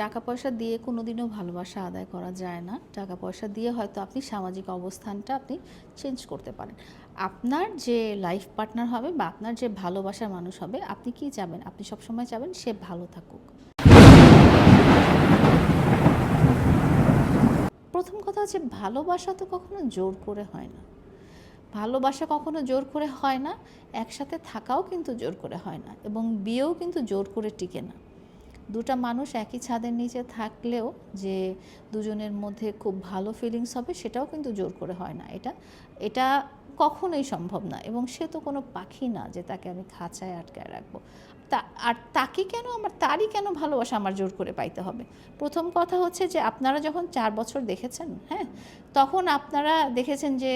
টাকা পয়সা দিয়ে কোনোদিনও ভালোবাসা আদায় করা যায় না। টাকা পয়সা দিয়ে হয়তো আপনি সামাজিক অবস্থানটা আপনি চেঞ্জ করতে পারেন। আপনার যে লাইফ পার্টনার হবে বা আপনার যে ভালোবাসার মানুষ হবে, আপনি কি চাবেন? আপনি সবসময় চাবেন সে ভালো থাকুক। প্রথম কথা হচ্ছে ভালোবাসা তো কখনো জোর করে হয় না। ভালোবাসা কখনো জোর করে হয় না, একসাথে থাকাও কিন্তু জোর করে হয় না এবং বিয়েও কিন্তু জোর করে টিকে না। দুটা মানুষ একই ছাদের নিচে থাকলেও যে দুজনের মধ্যে খুব ভালো ফিলিংস হবে, সেটাও কিন্তু জোর করে হয় না। এটা এটা কখনোই সম্ভব না। এবং সে তো কোনো পাখি না যে তাকে আমি খাঁচায় আটকায় রাখব। তা, আর তাকে কেন, আমার তারই কেন ভালোবাসা আমার জোর করে পাইতে হবে? প্রথম কথা হচ্ছে যে, আপনারা যখন চার বছর দেখেছেন হ্যাঁ তখন আপনারা দেখেছেন যে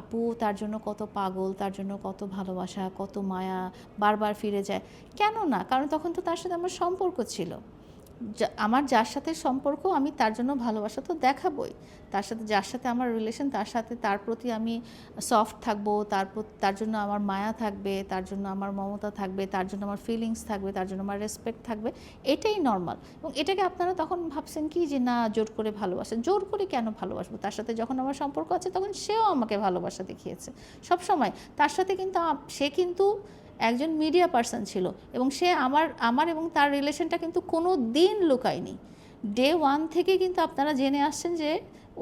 আপু তার জন্য কত পাগল, তার জন্য কত ভালোবাসা, কত মায়া, বারবার ফিরে যায়। কেন না? কারণ তখন তো তার সাথে আমার সম্পর্ক ছিল। আমার যার সাথে সম্পর্ক, আমি তার জন্য ভালোবাসা তো দেখাবই। তার সাথে, যার সাথে আমার রিলেশন তার সাথে তার প্রতি আমি সফট থাকব, তার তার জন্য আমার মায়া থাকবে, তার জন্য আমার মমতা থাকবে, তার জন্য আমার ফিলিংস থাকবে, তার জন্য আমার রেসপেক্ট থাকবে, এটাই নর্মাল এবং এটাকে আপনারা তখন ভাবছেন কি যে, না, জোর করে ভালোবাসা, জোর করে কেন ভালোবাসবো? তার সাথে যখন আমার সম্পর্ক আছে, তখন সেও আমাকে ভালোবাসা দেখিয়েছে। সব সময় তার সাথে কিন্তু সে কিন্তু একজন মিডিয়া পার্সন ছিল এবং সে আমার আমার এবং তার রিলেশনটা কিন্তু কোনো দিন লুকায়নি। ডে ওয়ান থেকে কিন্তু আপনারা জেনে আসছেন যে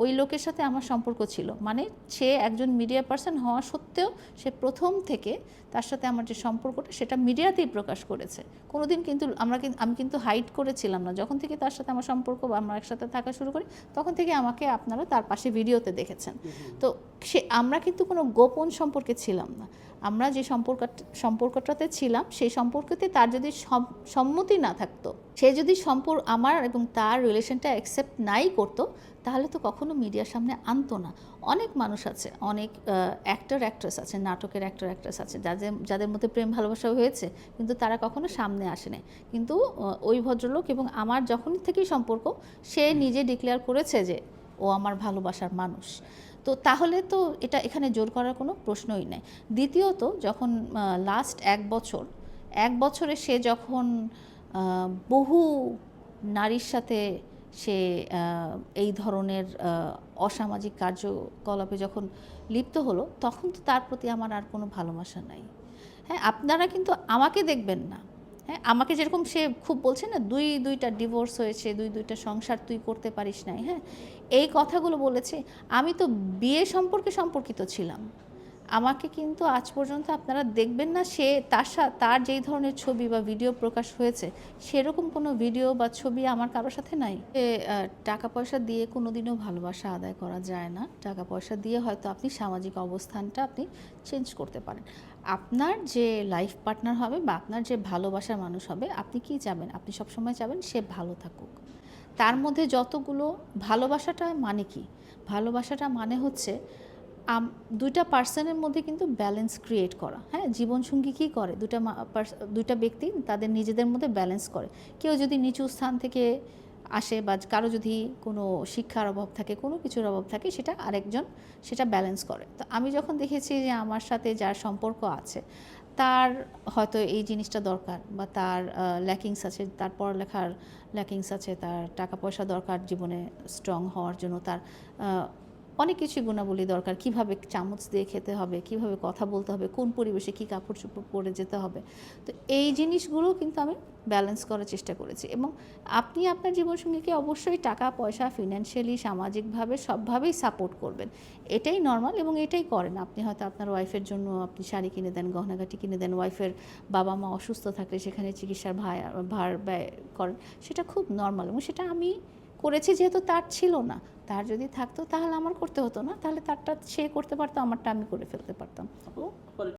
ওই লোকের সাথে আমার সম্পর্ক ছিল। মানে সে একজন মিডিয়া পার্সন হওয়া সত্ত্বেও সে প্রথম থেকে তার সাথে আমার যে সম্পর্কটা সেটা মিডিয়াতেই প্রকাশ করেছে। কোনো দিন কিন্তু আমরা কিন্তু আমি কিন্তু হাইড করেছিলাম না। যখন থেকে তার সাথে আমার সম্পর্ক বা আমরা একসাথে থাকা শুরু করি তখন থেকে আমাকে আপনারা তার পাশে ভিডিওতে দেখেছেন। তো সে আমরা কিন্তু কোনো গোপন সম্পর্কে ছিলাম না। আমরা যে সম্পর্ক সম্পর্কটাতে ছিলাম সেই সম্পর্কতে তার যদি সম্মতি না থাকতো সে যদি সম্পর্ক আমার এবং তার রিলেশনটা অ্যাকসেপ্ট নাই করতো তাহলে তো কখনো মিডিয়ার সামনে আনতো না। অনেক মানুষ আছে অনেক অ্যাক্টর অ্যাক্ট্রেস আছে নাটকের অ্যাক্টর অ্যাক্ট্রেস আছে যাদের যাদের মধ্যে প্রেম ভালোবাসা হয়েছে কিন্তু তারা কখনো সামনে আসেনি। কিন্তু ওই ভদ্রলোক এবং আমার যখন থেকেই সম্পর্ক সে নিজে ডিক্লেয়ার করেছে যে ও আমার ভালোবাসার মানুষ। তো তাহলে তো এটা এখানে জোর করার কোনো প্রশ্নই নেই। দ্বিতীয়ত, যখন লাস্ট এক বছর, এক বছরে সে যখন বহু নারীর সাথে সে এই ধরনের অসামাজিক কার্যকলাপে যখন লিপ্ত হলো, তখন তো তার প্রতি আমার আর কোনো ভালোবাসা নাই। হ্যাঁ আপনারা কিন্তু আমাকে দেখবেন না। হ্যাঁ আমাকে যেরকম সে খুব বলছে না, দুই, দুইটা ডিভোর্স হয়েছে, দুই, দুইটা সংসার তুই করতে পারিস নাই। হ্যাঁ এই কথাগুলো বলেছে। আমি তো বিয়ে সম্পর্কে সম্পর্কিত ছিলাম। আমাকে কিন্তু আজ পর্যন্ত আপনারা দেখবেন না, সে তার সা- তার যেই ধরনের ছবি বা ভিডিও প্রকাশ হয়েছে, সেরকম কোনো ভিডিও বা ছবি আমার কারোর সাথে নাই। টাকা পয়সা দিয়ে কোনোদিনও ভালোবাসা আদায় করা যায় না। টাকা পয়সা দিয়ে হয়তো আপনি সামাজিক অবস্থানটা আপনি চেঞ্জ করতে পারেন। আপনার যে লাইফ পার্টনার হবে বা আপনার যে ভালোবাসার মানুষ হবে, আপনি কি চাবেন? আপনি সবসময় চাবেন সে ভালো থাকুক। তার মধ্যে যতগুলো ভালোবাসাটা মানে কি? ভালোবাসাটা মানে হচ্ছে দুইটা পার্সনের মধ্যে কিন্তু ব্যালেন্স ক্রিয়েট করা। হ্যাঁ জীবনসঙ্গী কী করে? দুটা দুইটা ব্যক্তি তাদের নিজেদের মধ্যে ব্যালেন্স করে। কেউ যদি নিচু স্থান থেকে আসে বা কারও যদি কোনো শিক্ষার অভাব থাকে, কোনো কিছুর অভাব থাকে, সেটা আরেকজন, সেটা ব্যালেন্স করে। তো আমি যখন দেখেছি যে আমার সাথে যার সম্পর্ক আছে, তার হয়তো এই জিনিসটা দরকার বা তার ল্যাকিংস আছে, তার পড়ালেখার ল্যাকিংস আছে, তার টাকা পয়সা দরকার জীবনে স্ট্রং হওয়ার জন্য, তার অনেক কিছু গুণাবলী দরকার। কীভাবে চামচ দিয়ে খেতে হবে, কীভাবে কথা বলতে হবে, কোন পরিবেশে কী কাপড় চোপড় পরে যেতে হবে। তো এই জিনিসগুলো কিন্তু আমি ব্যালেন্স করার চেষ্টা করেছি এবং আপনি আপনার জীবনসঙ্গীকে অবশ্যই টাকা, পয়সা ফিনান্সিয়ালি সামাজিকভাবে সবভাবেই সাপোর্ট করবেন। এটাই নর্মাল এবং এটাই করেন। আপনি হয়তো আপনার ওয়াইফের জন্য আপনি শাড়ি কিনে দেন, গহনাগাটি কিনে দেন ওয়াইফের বাবা মা অসুস্থ থাকলে সেখানে চিকিৎসার ভার ব্যয় করেন। সেটা খুব নর্মাল এবং সেটা আমি করেছি যেহেতু তার ছিল না। তার যদি থাকতো তাহলে আমার করতে হতো না, তাহলে তারটা সে করতে পারতো, আমারটা আমি করে ফেলতে পারতাম।